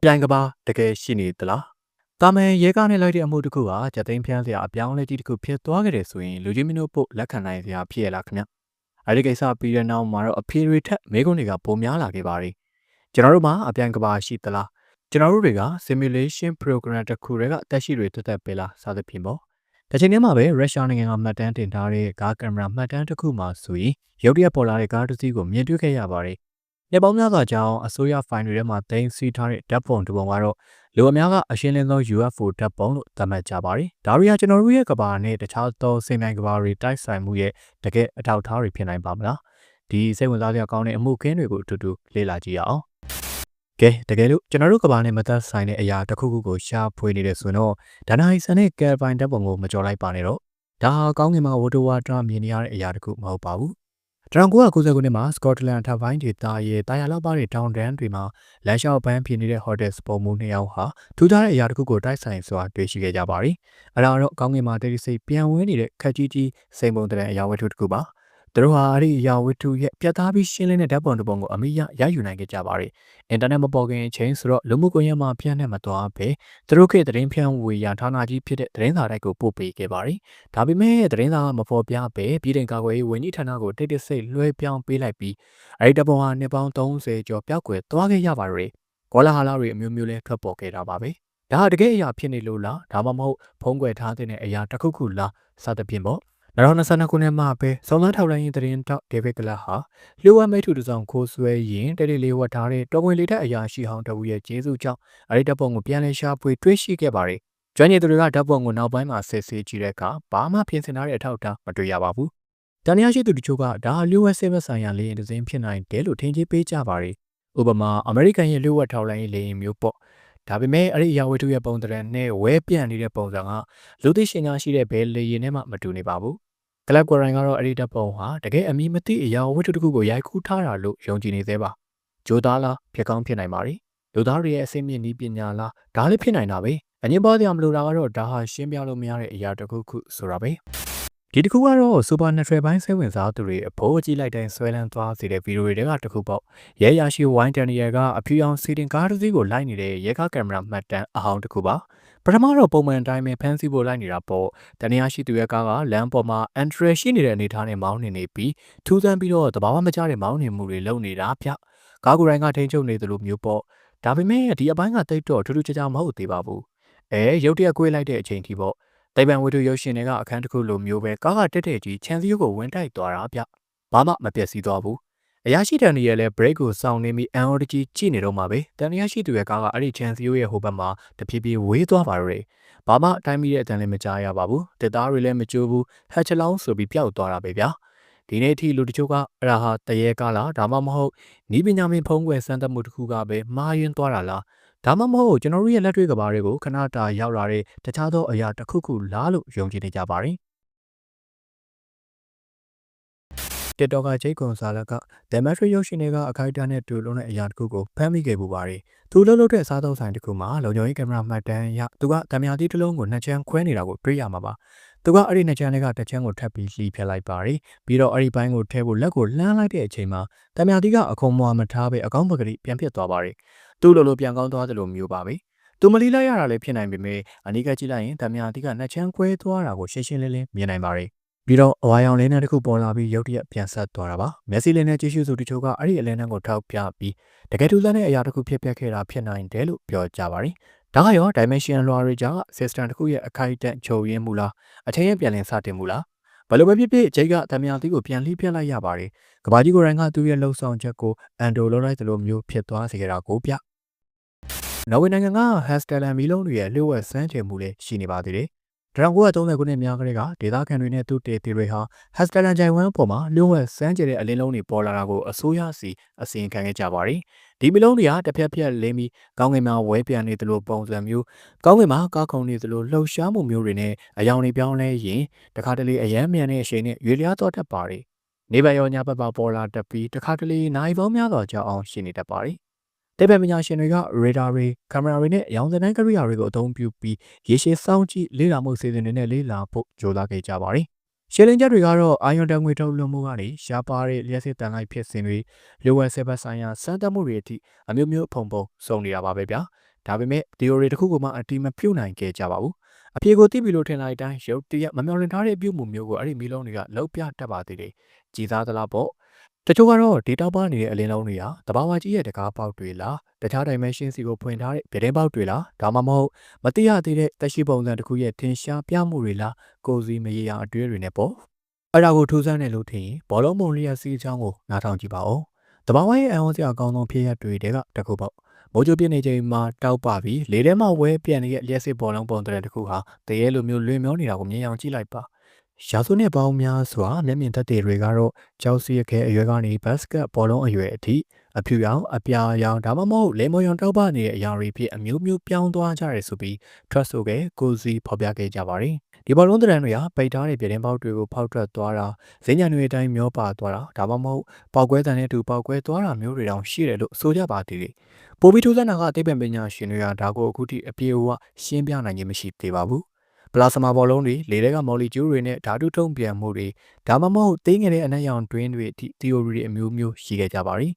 အပြိုင်ကပါတကယ်ရှိနေသလားတာမန်ရဲကားနဲ့လိုက်တဲ့အမှုတစ်ခုဟာကြက်သိမ်းဖျန်းစရာအပြောင်းအလဲကြီးတစ်ခုဖြစ်သွားခဲ့တယ်ဆိုရင်လူကြီးမင်းတို့ပို့လက်ခံနိုင်စရာဖြစ်ရလားခင်ဗျအဲဒီကိစ္စပြီးတဲ့နောက်မှာတော့အဖေတွေထက်မိကုန်းတွေကပိုများလာခဲ့ပါပြီကျွန်တော်တို့မှာအပြိုင်ကပါရှိသလားကျွန်တော်တို့တွေက simulation program တစ်ခုတည်းကအသက်ရှိတွေတက်တက်ပဲလားစသဖြင့်ပေါ့တစ်ချိန်တည်းမှာပဲရုရှားနိုင်ငံကမှတ်တမ်းတင်ထားတဲ့ကားကင်မရာမှတ်တမ်းတစ်ခုမှာဆိုရင်ရုတ်တရက်ပေါ်လာတဲ့ကားတစ်စီးကိုမြင်တွေ့ခဲ့ရပါတယ်။ နေပေါင်းများစွာကြောင့်အစိုးရဖိုင်တွေထဲမှာတင်စီထားတဲ့ဓာတ်ပုံတစ်ပုံကတော့လူအများကအရှင်းလင်းဆုံး UFO ဓာတ်ပုံလို့သတ်မှတ်ကြပါတယ်။ဒါရီယာကျွန်တော်တို့ရဲ့ကဘာနဲ့တခြားသောစိတ်နိုင်ကဘာတွေတိုက်ဆိုင်မှုရဲ့တကယ်အထောက်အထားတွေဖြစ်နိုင်ပါမလား။ဒီစိတ်ဝင်စားစရာကောင်းတဲ့အမှုခင်းတွေကိုအတူတူလေ့လာကြည့်ရအောင်။ကဲတကယ်လို့ကျွန်တော်တို့ကဘာနဲ့မသက်ဆိုင်တဲ့အရာတစ်ခုခုကိုရှာဖွေနေတယ်ဆိုတော့ဒါနာဟီဆန်နဲ့ကယ်ပိုင်ဓာတ်ပုံကိုမကြော်လိုက်ပါနဲ့တော့ဒါဟာကောင်းကင်မှာဝတ္တဝါဒမြင်နေရတဲ့အရာတစ်ခုမဟုတ်ပါဘူး 1990ခုနှစ်မှာစကော့တလန်ထပ်ပိုင်းဒေသရဲ့တာယာလောက်ပါတဲ့တောင်တန်းတွေမှာလမ်းလျှောက်ပန်းဖြစ်နေတဲ့ဟိုတယ်စပုံမှုနှစ်ယောက်ဟာထူးခြားတဲ့အရာတစ်ခုကိုတိုက်ဆိုင်စွာတွေ့ရှိခဲ့ကြပါတယ်။အဲဒါတော့ကောင်းကင်မှာတိတ်ဆိတ်ပြန်ဝဲနေတဲ့ခက်ကြီးကြီးစိန်ပုံတဲ့အရာဝတ္ထုတစ်ခုပါ။ သူတို့ဟာအဲ့ဒီအရာဝတ္ထုရဲ့ပြတ်သားပြီးရှင်းလင်းတဲ့ဓာတ်ပုံတစ်ပုံကိုအမိရရယူနိုင်ခဲ့ကြပါတယ်။အင်တာနက်မပေါ်ခင်အချိန်ဆိုတော့လူမှုကွန်ရက်မှာပြန့်နှံ့မသွားပဲသူတို့ခေတ်သတင်းဖြန့်ဝေရာဌာနကြီးဖြစ်တဲ့သတင်းစာတိုက်ကိုပို့ပေးခဲ့ပါတယ်။ဒါပေမဲ့သတင်းစာကမဖော်ပြပဲပြည်ထောင်ကာကွယ်ရေးဝန်ကြီးဌာနကိုတိတ်တဆိတ်လွှဲပြောင်းပေးလိုက်ပြီးအဲ့ဒီဓာတ်ပုံဟာနှစ်ပေါင်း30ကျော်ပျောက်ကွယ်သွားခဲ့ရပါတယ်။ကောလာဟာလာတွေအမျိုးမျိုးလဲထွက်ပေါ်ခဲ့တာပါပဲ။ဒါဟာတကယ်အရာဖြစ်နေလို့လားဒါမှမဟုတ်ဖုံးကွယ်ထားတဲ့အရာတစ်ခုခုလားစသဖြင့်ပေါ့ 2022ခုနှစ်မှာပဲစုံစမ်းထောက်လှမ်းရေးသတင်းတောက်ဒေးဗစ်ကလပ်ဟာလျှို့ဝှက်မိထုတစောင်ခိုးဆွဲရင်တဲလေးလေးဝတ်ထားတဲ့တော်ဝင်လေးတဲ့အရာရှိဟောင်းတဝူရဲ့ကျေးဇူးကြောင့်အဲဒီတပ်ပုံကိုပြန်လည်ရှာဖွေတွေ့ရှိခဲ့ပါတယ်။ကျွမ်းကျင်သူတွေကဓာတ်ပုံကိုနောက်ပိုင်းမှာဆက်ဆေးကြည့်တဲ့အခါဘာမှပြင်ဆင်ထားတဲ့အထောက်အထားမတွေ့ရပါဘူး။တန်ရာရှိသူတချို့ကဒါလျှို့ဝှက်ဆေးမဆိုင်ရာလေရင်တစ်စင်းဖြစ်နိုင်တယ်လို့ထင်ကြီးပေးကြပါတယ်။ဥပမာအမေရိကန်ရဲ့လျှို့ဝှက်ထောက်လှမ်းရေးလေရင်မျိုးပေါ့ဒါပေမဲ့အဲ့ဒီအရာဝတ္ထုရဲ့ပုံသဏ္ဍာန်နဲ့ဝဲပြန့်နေတဲ့ပုံစံကလူသိရှင်များရှိတဲ့ဘဲလေရင်နဲ့မှမတူနေပါဘူး ကလပ်ကွယ်ရိုင်းကတော့အဲ့ဒီတပ်ပုံဟာတကယ်အမီမသိအရာဝတ္ထုတစ်ခုကိုရိုက်ကူးထားတာလို့ယုံကြည်နေသေးပါဂျိုသားလားဖြစ်ကောင်းဖြစ်နိုင်ပါ रे လူသားတွေရဲ့အစိမ့်မြင့်ဤပညာလားဒါလည်းဖြစ်နိုင်တာပဲအငင်းပါးတရားမလို့တာကတော့ဒါဟာရှင်းပြလို့မရတဲ့အရာတစ်ခုခုဆိုတာပဲ ဒီတစ်ခုကတော့စူပါနက်ထရယ်ပိုင်းစိတ်ဝင်စားသူတွေအဖို့ကြည့်လိုက်တိုင်းဆွဲလန်းသွားစေတဲ့ဗီဒီယိုတွေကတစ်ခုပေါ့ရဲရရှိဝိုင်းတန်နီယာကအဖြူရောင်စီတင်ကားတစ်စီးကိုလိုက်နေတဲ့ရဲကားကင်မရာမှတ်တမ်းအဟောင်းတစ်ခုပါပထမတော့ပုံမှန်တိုင်းပဲဖန်စီဖို့လိုက်နေတာပေါ့တန်နီယာရှိသူရဲ့ကားကလမ်းပေါ်မှာအန်ထရယ်ရှိနေတဲ့အနေထားနဲ့မောင်းနေနေပြီးထူးဆန်းပြီးတော့တဘာဝမကျတဲ့မောင်းနေမှုတွေလုပ်နေတာဗျကားကိုယ်တိုင်ကထိန်းချုပ်နေသလိုမျိုးပေါ့ဒါပေမဲ့ဒီအပိုင်းကတိတ်တော့ထူးထူးခြားခြားမဟုတ်သေးပါဘူးအဲရုတ်တရက်ကွေးလိုက်တဲ့အချိန်ထိပေါ့ တိုင်ပန်ဝတ္ထုရုပ်ရှင်တွေကအခန်းတစ်ခုလိုမျိုးပဲကားကတက်တဲ့ကြီးခြံစည်းရုပ်ကိုဝင်တိုက်သွားတာဗျဘာမှမပျက်စီးသွားဘူးအရာရှိတန်နီရဲ့လည်း break ကိုစောင့်နေပြီးအန်အော်တကြီးကြည့်နေတော့မှာပဲတန်နီရရှိသူရဲ့ကားကအဲ့ဒီခြံစည်းရုပ်ရဲ့ဟိုဘက်မှာတဖြည်းဖြည်းဝေးသွားပါတော့တယ်ဘာမှအတိုင်းမီတဲ့အတန်လည်းမကြားရပါဘူးတစ်သားတွေလည်းမကြိုးဘူးဟက်ချလောင်းဆိုပြီးပျောက်သွားတာပဲဗျာဒီနေ့အထိလူတချို့ကအဲ့ဒါဟာတရေကားလားဒါမှမဟုတ်နီးပညာမင်းဖုံးကွယ်စမ်းသပ်မှုတစ်ခုကပဲမှားယွင်းသွားတာလား ဒါမှမဟုတ်ကျွန်တော်တို့ရဲ့လက်တွေ့ကဘာတွေကိုခဏတာရောက်လာတဲ့တခြားသောအရာတစ်ခုခုလားလို့ယုံကြည်နေကြပါတယ်။ TikTok ကဂျိတ်ကွန်ဆာလက်က Demetri ရုပ်ရှင်တွေကအခိုက်အတန့်နဲ့တူလုံးတဲ့အရာတစ်ခုကိုဖမ်းမိခဲ့ပူပါတယ်။သူလှုပ်လှုပ်တဲ့စားသုံးဆိုင်တစ်ခုမှာလုံခြုံရေးကင်မရာမှတ်တမ်းရသူကတံမြာတိတစ်လုံးကိုနှစ်ချမ်းခွဲနေတာကိုတွေ့ရမှာပါ။သူကအဲ့ဒီနှစ်ချမ်းလေးကတစ်ချမ်းကိုထပ်ပြီးလှီးဖျက်လိုက်ပါတယ်။ပြီးတော့အဲ့ဒီဘိုင်းကိုထဲဖို့လက်ကိုလှမ်းလိုက်တဲ့အချိန်မှာတံမြာတိကအခုံမွာမထားပဲအကောင်းပကတိပြန်ဖြစ်သွားပါတယ်။ သူ့လိုလိုပြန်ကောင်းသွားသလိုမျိုးပါပဲ။သူမလီလိုက်ရတာလည်းဖြစ်နိုင်ပေမဲ့အနီးကကြည့်လိုက်ရင်တံမြာတိကနှစ်ချမ်းခွဲသွားတာကိုရှင်းရှင်းလင်းလင်းမြင်နိုင်ပါတယ်ပြီးတော့အဝါရောင်လဲနှန်းတစ်ခုပေါ်လာပြီးရုတ်တရက်ပြန်ဆက်သွားတာပါမျက်စိလေးနဲ့ကြည့်ရှုသူတချို့ကအဲ့ဒီအလဲနှန်းကိုထောက်ပြပြီးတကယ်ထူးဆန်းတဲ့အရာတစ်ခုဖြစ်ပျက်ခဲ့တာဖြစ်နိုင်တယ်လို့ပြောကြပါတယ်ဒါကရော dimension လွှာတွေကြောင့် system တစ်ခုရဲ့အခိုက်အတန့်ချုပ်ရင်းမှုလားအထင်ရပြန်လည်စတင်မှုလားဘယ်လိုပဲဖြစ်ဖြစ်ဂျိတ်ကတမယာသီးကိုပြန်လှိပြလိုက်ရပါတယ်ကဘာကြီးကိုရိုင်းကသူ့ရဲ့လှုပ်ဆောင်ချက်ကိုအန်ဒိုလုံးလိုက်သလိုမျိုးဖြစ်သွားစေခဲ့တာကိုပြ နော်ဝေနိုင်ငံကဟက်စတယ်လန်မီလုံးတွေရဲ့လျှို့ဝှက်စမ်းချေမှုလည်းရှိနေပါသေးတယ်1930ခုနှစ်များကလေးကဒေသခံတွေနဲ့သူတေတီတွေဟာဟက်စတလန်ဂျိုင်ဝမ်ပေါ်မှာလျှို့ဝှက်စမ်းကြတဲ့အလင်းလုံးတွေပေါ်လာတာကိုအစိုးရစီအစီရင်ခံခဲ့ကြပါတယ်။ဒီမီလုံးတွေကတစ်ဖက်ဖက်လင်းပြီးကောင်းကင်မှာဝဲပြန်နေသလိုပုံစံမျိုးကောင်းကင်မှာကားခုံနေသလိုလှုပ်ရှားမှုမျိုးတွေနဲ့အယောင်တွေပြောင်းလဲရင်တခါတလေအယမ်းမြန်တဲ့အချိန်နဲ့ရွေလျားတော့တတ်ပါတယ်။နေဘရောညဘက်ပါပေါ်လာတတ်ပြီးတခါတလေနိုင်ပေါင်းများစွာကြောက်အောင်ရှိနေတတ်ပါတယ်။ တေဘယ်ပညာရှင်တွေကရေဒါတွေကင်မရာတွေနဲ့ရောင်စံတန်းကရိယာတွေကိုအသုံးပြုပြီးရေရှည်စောင့်ကြည့်လေ့လာမှုစီစဉ်တွေနဲ့လေ့လာဖို့ကြိုးစားခဲ့ကြပါတယ်ရှယ်လင်ချက်တွေကတော့အာယွန်တန်ငွေထုတ်လွှတ်မှုကနေရှားပါတဲ့လျှက်စစ်တန်လိုက်ဖြစ်စဉ်တွေလိုဝယ်ဆေးဘက်ဆိုင်ရာစမ်းသပ်မှုတွေအထိအမျိုးမျိုးဖုံဖုံစုံနေတာပါပဲဗျာဒါပေမဲ့ theory တစ်ခုကမှအတိမပြုတ်နိုင်ခဲ့ကြပါဘူးအပြေကိုသိပြီလို့ထင်လိုက်တိုင်းရုပ်တရက်မမျှော်လင့်ထားတဲ့အပြုတ်မှုမျိုးကိုအဲ့ဒီမီလုံးတွေကလောက်ပြတတ်ပါသေးတယ်ကြည်သားသလားပေါ့ တချို့ကတော့ data ပါနေတဲ့အလင်းလုံးတွေဟာတဘာဝကြီးရဲ့တကားပေါက်တွေလားတခြား dimension စီကိုဖွင့်ထားတဲ့ပြတင်းပေါက်တွေလားဒါမှမဟုတ်မသိရသေးတဲ့တက်ရှိပုံစံတစ်ခုရဲ့ထင်ရှားပြမှုတွေလားကိုယ်စီမရေရာအတွေ့တွေနဲ့ပေါ့အဲ့ဒါကိုထူးဆန်းတယ်လို့ထင်ရင်ဘောလုံးမုံလျက်စီးချောင်းကိုနားထောင်ကြည့်ပါဦးတဘာဝရဲ့အံ့ဩစရာအကောင်းဆုံးဖြစ်ရတွေတဲကတစ်ခုပေါ့မိုးကြိုပြနေချိန်မှာတောက်ပပြီးလေထဲမှာဝဲပြန်နေတဲ့လျှက်စစ်ဘောလုံးပုံတဲ့တစ်ခုဟာတရေလိုမျိုးလွင်မျောနေတာကိုမြင်အောင်ကြည့်လိုက်ပါ ရာစုနှစ်ပေါင်းများစွာမျက်မြင်သက်သေတွေကတော့ကြောက်စီရခဲအရွယ်ကနေဘတ်စကတ်ဘောလုံးအရွယ်အထိအဖြူရောင်အပြာရောင်ဒါမှမဟုတ်လေမော်ရောင်တောက်ပနေတဲ့အရာတွေဖြစ်အမျိုးမျိုးပြောင်းသွားကြရဲဆိုပြီး trust ဆိုခဲ့ကိုစီဖော်ပြခဲ့ကြပါတယ်ဒီဘောလုံးတရံတွေကပိတ်ထားတဲ့ပြည်တင်ပေါက်တွေကိုဖောက်ထွက်သွားတာဈဉ္ညာတွေအတိုင်းမျောပါသွားတာဒါမှမဟုတ်ပေါက်ကွဲတန်တဲ့အတူပေါက်ကွဲသွားတာမျိုးတွေတောင်ရှိတယ်လို့ဆိုကြပါသေးတယ်ပိုပြီးထူးဆန်းတာကအသိပ္ပံပညာရှင်တွေကဒါကိုအခုထိအပြေအဝရှင်းပြနိုင်ခြင်းမရှိသေးပါဘူး ပလာစမာဘောလုံးတွေလေထဲကမော်လီကျူးတွေနဲ့ဓာတုထုံပြန်မှုတွေဒါမှမဟုတ်သေးငယ်တဲ့အနက်ရောင်တွင်းတွေအထိ theory တွေအမျိုးမျိုးရှိခဲ့ကြပါပြီ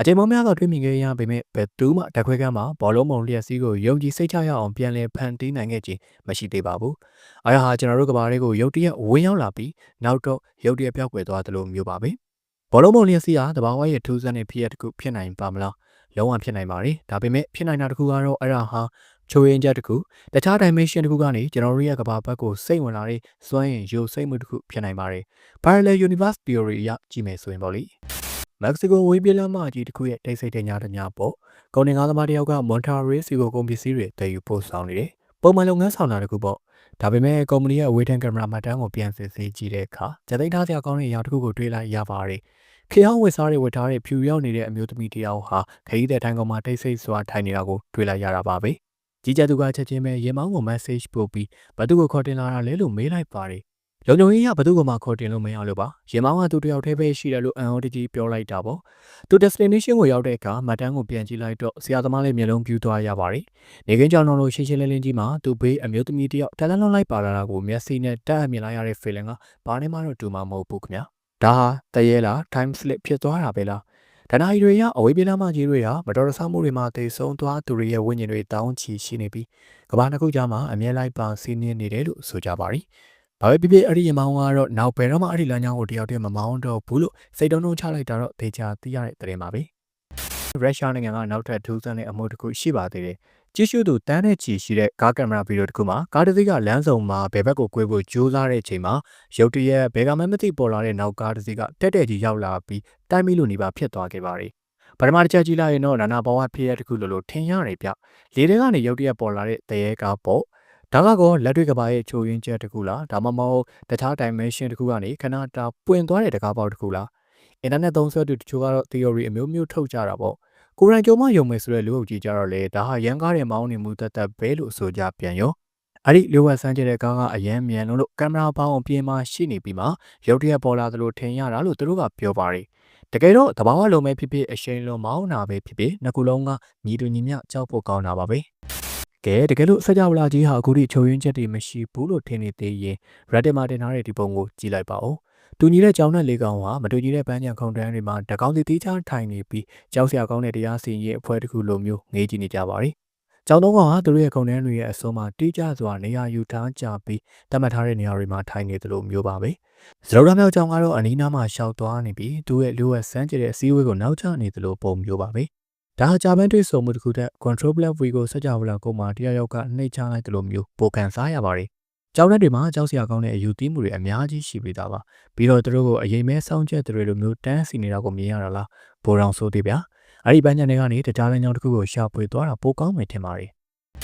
အချိန်ပေါင်းများစွာတွေ့မြင်ခဲ့ရပေမဲ့ဘယ်သူမှတခွဲကမ်းမှာဘောလုံးမုံလျက်စီးကိုယုံကြည်စိတ်ချရအောင်ပြန်လည်ဖန်တီးနိုင်ခဲ့ခြင်းမရှိသေးပါဘူး။အားရဟာကျွန်တော်တို့ကဘာတွေကိုရုတ်တရက်ဝင်ရောက်လာပြီးနောက်တော့ရုတ်တရက်ပြောက်ကွယ်သွားသလိုမျိုးပါပဲ။ဘောလုံးမုံလျက်စီးဟာတဘာဝရဲ့ထူးဆန်းတဲ့ဖြစ်ရပ်တစ်ခုဖြစ်နိုင်ပါမလား။လုံးဝဖြစ်နိုင်ပါတယ်။ဒါပေမဲ့ဖြစ်နိုင်တာတစ်ခုကတော့အဲ့ဒါဟာ ချိုးရင်ချက်တစ်ခုတခြား dimension တစ်ခုကနေကျွန်တော်တို့ရဲ့ကဘာဘက်ကိုစိတ်ဝင်လာတဲ့စွမ်းရင်ရုပ်စိတ်မှုတစ်ခုဖြစ်နိုင်ပါတယ်။ parallel universe theory အရကြည့်မယ်ဆိုရင်ပေါ့လေ။မက္ကဆီကိုဝေးပြေးလမ်းမကြီးတစ်ခုရဲ့တိတ်ဆိတ်တဲ့ညတညပေါ့။ကုန်တင်ကားသမားတစ်ယောက်ကမွန်တာရေးစီကိုကုန်ပစ္စည်းတွေတည်ယူပို့ဆောင်နေတယ်။ပုံမှန်လုပ်ငန်းဆောင်တာတစ်ခုပေါ့။ဒါပေမဲ့ကုမ္ပဏီရဲ့အဝေးထန်ကင်မရာမှတ်တမ်းကိုပြန်စစ်ဆေးကြည့်တဲ့အခါကြသိမ်းထားစရာကောင်းတဲ့အရာတစ်ခုကိုတွေ့လိုက်ရပါတယ်။ခေအောင်ဝစ်စားတွေဝတ်ထားတဲ့ဖြူရောက်နေတဲ့အမျိုးသမီးတစ်ယောက်ဟာခရီးတဲ့ထိုင်ကောင်မှာတိတ်ဆိတ်စွာထိုင်နေတာကိုတွေ့လိုက်ရတာပါပဲ။ ကြီးကြသူကချက်ချင်းပဲရေမောင်းကို message ပို့ပြီးဘသူ့ကိုခေါ်တင်လာတာလဲလို့မေးလိုက်ပါတယ်။လုံုံကြီးကဘသူ့ကိုမှခေါ်တင်လို့မရလို့ပါ။ရေမောင်းကသူတယောက်တည်းပဲရှိတယ်လို့အန်အော်တကြီးပြောလိုက်တာပေါ့။သူ destination ကိုရောက်တဲ့အခါမှတ်တမ်းကိုပြန်ကြည့်လိုက်တော့ဆရာသမားလေးမျက်လုံးပြူးသွားရပါတယ်။နေကင်းကြောင်တော်လို့ရှင်းရှင်းလင်းလင်းကြီးမှာသူဘေးအမျိုးသမီးတယောက်တလန်းလုံးလိုက်ပါလာတာကိုမျက်စိနဲ့တက်အမြင်လိုက်ရတဲ့ feeling ကဘာနဲ့မှတော့တူမှာမဟုတ်ဘူးခင်ဗျာ။ဒါဟာတရေလား time slip ဖြစ်သွားတာပဲလား။ ဒနာရီတွေရအဝေးပြေးလမ်းမကြီးတွေဟာမတော်တဆမှုတွေမှာတေဆုံးသွားသူတွေရဲ့ဝိညာဉ်တွေတောင်းချီရှိနေပြီးကဘာနှစ်ခုကြားမှာအမြဲလိုက်ပါစီးနှင်းနေတယ်လို့ဆိုကြပါရီ။ဘာပဲဖြစ်ဖြစ်အဲ့ဒီရမောင်းကတော့နောက်ဘယ်တော့မှအဲ့ဒီလမ်းကြောင်းကိုတယောက်တည်းမမောင်းတော့ဘူးလို့စိတ်တုံးတုံးချလိုက်တာတော့ဒေချာသိရတဲ့သတင်းပါပဲ။ရုရှားနိုင်ငံကနောက်ထပ်ထူးဆန်းတဲ့အမှုတစ်ခုရှိပါသေးတယ်။ ကြည့်ရှုသူတန်းတဲ့ချီရှိတဲ့ကားကင်မရာဗီဒီယိုတစ်ခုမှာကားတစ်စီးကလမ်းစုံမှာဘယ်ဘက်ကိုကွေးဖို့ကြိုးစားတဲ့အချိန်မှာရုတ်တရက်ဘယ်ကမှမသိပေါ်လာတဲ့နောက်ကားတစ်စီးကတက်တက်ကြီးရောက်လာပြီးတိုက်မိလို့နေပါဖြစ်သွားခဲ့ပါတယ်။ပထမတစ်ချက်ကြည့်လိုက်ရင်တော့နာနာဘဝဖြစ်ရတစ်ခုလို့လို့ထင်ရတယ်ဗျ။လေထဲကနေရုတ်တရက်ပေါ်လာတဲ့တရေကားပေါ့။ဒါကကောလက်တွေ့ကဘာရဲ့ချိုးရင်းချက်တစ်ခုလားဒါမှမဟုတ်တခြား dimension တစ်ခုကနေခဏတာပွင့်သွားတဲ့တကားပေါက်တစ်ခုလား။ internet သုံးစွဲသူတချို့ကတော့ theory အမျိုးမျိုးထုတ်ကြတာပေါ့။ ကိုရန်ကြုံမယုံမယ်ဆိုတဲ့လူအုပ်ကြီးကြတော့လေဒါဟာရန်ကားတဲ့မောင်းနေမှုတသက်ပဲလို့ဆိုကြပြန်ရော။အဲ့ဒီလျှို့ဝှက်ဆန်းကျတဲ့ကားကအရန်မြန်လုံးလို့ကင်မရာပေါင်းအပြင်မှာရှိနေပြီးမှရုတ်တရက်ပေါ်လာသလိုထင်ရတာလို့သူတို့ကပြောပါတယ်။တကယ်တော့တဘာဝလုံးပဲဖြစ်ဖြစ်အရှိန်လုံးမောင်းတာပဲဖြစ်ဖြစ်နှစ်ခုလုံးကညီတူညီမျှကြောက်ဖို့ကောင်းတာပါပဲ။ကဲတကယ်လို့စကြဝဠာကြီးဟာအခုထိချုပ်ရင်းချက်တွေမရှိဘူးလို့ထင်နေသေးရင် Reddit မှာတင်ထားတဲ့ဒီပုံကိုကြည့်လိုက်ပါဦး။ တူညီတဲ့ကြောင်နဲ့လေးကောင်ဟာမတူညီတဲ့ပန်းချံခုံတန်းတွေမှာတကောင်စီတီးချထိုင်နေပြီးကြောက်စရာကောင်းတဲ့တရားစီရင်အဖွဲ့တစ်ခုလိုမျိုးငေးကြည့်နေကြပါရီ။ကျောင်းသုံးကောင်ဟာသူတို့ရဲ့ခုံတန်းတွေရဲ့အစွန်းမှာတီးကြစွာနေရာယူထားကြပြီးတတ်မှတ်ထားတဲ့နေရာတွေမှာထိုင်နေသလိုမျိုးပါပဲ။စရုပ်ရမြောက်ကျောင်းကတော့အနီးနားမှာရှောက်သွားနေပြီးသူ့ရဲ့လူဝက်ဆန်းကျတဲ့အစည်းအဝေးကိုနောက်ကျနေသလိုပုံမျိုးပါပဲ။ဒါဟာဂျာမန်တွေ့ဆုံမှုတစ်ခုတည်း control black v ကိုစကြဝဠာကုန်းမှာတရားရောက်ကနှိပ်ချလိုက်သလိုမျိုးပိုကန်စားရပါတယ်။ ကျောင်းထဲတွေမှာကြောက်စရာကောင်းတဲ့အယူသီးမှုတွေအများကြီးရှိပြီးသားပါ။ပြီးတော့သူတို့ကိုအရင်မဲစောင်းချက်တွေလိုမျိုးတန်းစီနေတာကိုမြင်ရတာလား။ပိုတောင်ဆိုးသေးဗျာ။အဲ့ဒီပန်းချန်တွေကနေတကြားလမ်းကြောင်းတစ်ခုကိုရှာဖွေသွားတာပိုကောင်းမယ်ထင်ပါတယ်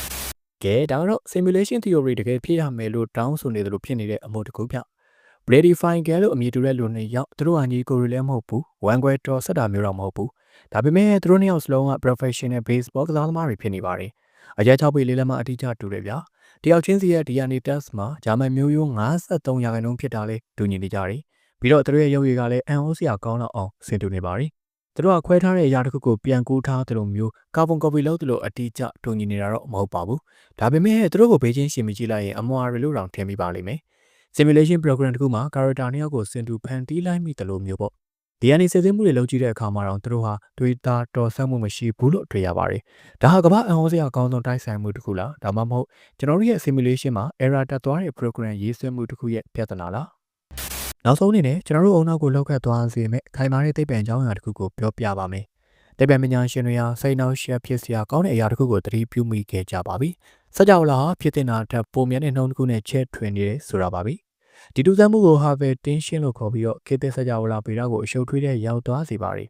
။ကဲဒါကတော့ simulation theory တကယ်ဖြစ်ရမယ်လို့တောင်းဆိုနေတယ်လို့ဖြစ်နေတဲ့အမှုတစ်ခုဗျ။ Brady Fine ကလို့အမည်တူတဲ့လူနှစ်ယောက်သူတို့ဟာညီကိုရီလည်းမဟုတ်ဘူး။ one way draw ဆက်တာမျိုးတော့မဟုတ်ဘူး။ဒါပေမဲ့သူတို့နှစ်ယောက်စလုံးက professional baseball ကစားသမားတွေဖြစ်နေပါတယ်။အရက်6ပေလေးလက်မအတိအကျတူတယ်ဗျာ။ တယောက်ချင်းစီရဲ့ DNA test မှာဂျာမန်မျိုးရိုး53ရာခိုင်နှုန်းဖြစ်တာလေတူညီနေကြတယ်။ပြီးတော့သူတို့ရဲ့ရုပ်ရည်ကလည်းအန်အိုးစရာကောင်းတော့အောင်ဆင်တူနေပါတယ်။သူတို့ကခွဲထားတဲ့အရာတစ်ခုကိုပြန်ကူးထားသလိုမျိုးကာဗွန်ကော်ပီလုပ်သလိုအတိအကျတူညီနေတာတော့မဟုတ်ပါဘူး။ဒါပေမဲ့သူတို့ကိုဘေးချင်းရှင်မိကြည့်လိုက်ရင်အမွာတွေလို့တောင်ထင်မိပါလိမ့်မယ်။ simulation program တခုမှာ character နှစ်ယောက်ကိုစင်တူဖန်တီးလိုက်မိတယ်လို့မျိုးပေါ့ ဒီအနေစစ်စစ်မှုတွေလုပ်ကြည့်တဲ့အခါမှာတော့သူတို့ဟာတွေးတာတော်ဆက်မှုမရှိဘူးလို့တွေ့ရပါတယ်ဒါဟာကမ္ဘာအံ့ဩစရာအကောင်းဆုံးတိုက်ဆိုင်မှုတစ်ခုလားဒါမှမဟုတ်ကျွန်တော်တို့ရဲ့ simulation မှာ error တက်သွားတဲ့ program ရေးဆွဲမှုတစ်ခုရဲ့ပြဿနာလားနောက်ဆုံးအနေနဲ့ကျွန်တော်တို့အုံနောက်ကိုလောက်ခတ်သွားစေမယ့်ခိုင်မာတဲ့သိပ္ပံကြောင်းအရာတစ်ခုကိုပြောပြပါမယ်သိပ္ပံပညာရှင်တွေဟာစိတ်နှောက်ယှက်ဖြစ်စရာကောင်းတဲ့အရာတစ်ခုကိုသတိပြုမိခဲ့ကြပါပြီစကြဝဠာဟာဖြစ်တင်တာထက်ပိုမြတ်တဲ့နှုံးတစ်ခုနဲ့ချဲ့ထွင်နေတယ်ဆိုတာပါပဲ ဒီတူစမ်းမှုကို Harvard tension လို့ခေါ်ပြီးတော့ခေတ်သစ်စကြဝဠာဗေဒကိုအရှုပ်ထွေးတဲ့ရောက်သွားစေပါတယ်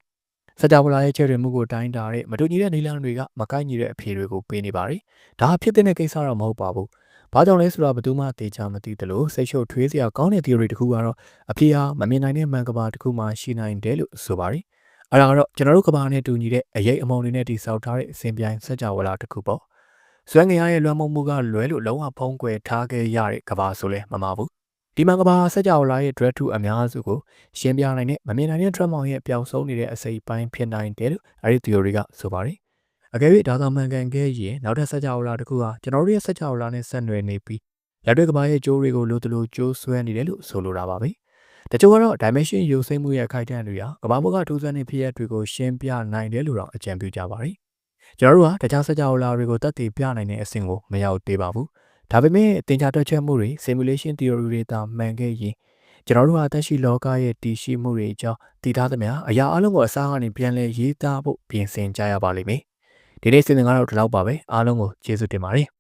စကြဝဠာရဲ့ချဲ့ထွင်မှုကိုတိုင်းတာတဲ့မတူညီတဲ့နေလမ်းတွေကမကိုက်ညီတဲ့အဖြေတွေကိုပေးနေပါတယ်ဒါဟာဖြစ်တဲ့ကိစ္စတော့မဟုတ်ပါဘူးဘာကြောင့်လဲဆိုတာဘယ်သူမှသိချမသိသလိုစိတ်ရှုပ်ထွေးစရာကောင်းတဲ့ theory တစ်ခုကတော့အဖြေဟာမမြင်နိုင်တဲ့မှန်ကဘာတစ်ခုမှရှိနိုင်တယ်လို့ဆိုပါတယ်။အဲ့ဒါကတော့ကျွန်တော်တို့ကဘာနဲ့တူညီတဲ့အရေးအမုံတွေနဲ့တိစောက်ထားတဲ့အစဉ်ပြိုင်စัจ java လာတစ်ခုပေါ့။စွမ်းငရရဲ့လွှမ်းမိုးမှုကလွဲလို့လုံးဝဖုံးကွယ်ထားခဲ့ရတဲ့ကဘာဆိုလဲမမှားဘူး။ ဒီမှာကဘာဆက်ကြော်လာရဲ့ dread 2အများစုကိုရှင်းပြနိုင်တဲ့မမြင်နိုင်တဲ့ dread မောင်ရဲ့ပျောက်ဆုံးနေတဲ့အစိပ်ပိုင်းဖြစ်နိုင်တယ်လို့အဲဒီ theory ကဆိုပါတယ်။အကယ်၍ဒါသာမှန်ကန်ခဲ့ရင်နောက်ထပ်ဆက်ကြော်လာတစ်ခုဟာကျွန်တော်တို့ရဲ့ဆက်ကြော်လာနဲ့ဆက်နွယ်နေပြီးလက်တွေ့ကဘာရဲ့ကြိုးတွေကိုလိုတလို့ကြိုးဆွဲနေတယ်လို့ဆိုလိုတာပါပဲ။တချို့ကတော့ dimension ယူစိမ့်မှုရဲ့ခိုက်တန့်တွေဟာကဘာမို့ကထူးဆန်းတဲ့ဖြစ်ရပ်တွေကိုရှင်းပြနိုင်တယ်လို့တော့အကြံပြုကြပါတယ်။ကျွန်တော်တို့ဟာတခြားဆက်ကြော်လာတွေကိုတတ်သိပြနိုင်တဲ့အဆင့်ကိုမရောက်သေးပါဘူး။ ဒါပေမဲ့တင်ခြားတွက်ချက်မှုတွေ simulation theory တွေသာမှန်ခဲ့ရင်ကျွန်တော်တို့ဟာတက်ရှိလောကရဲ့တည်ရှိမှုတွေအကြောင်းသိထားသမျှအရာအလုံးကိုအစားကနေပြန်လည်ရေးသားဖို့ပြင်ဆင်ကြရပါလိမ့်မယ်။ဒီနေ့စီစဉ်ကတော့ဒီလောက်ပါပဲအားလုံးကိုကျေးဇူးတင်ပါတယ်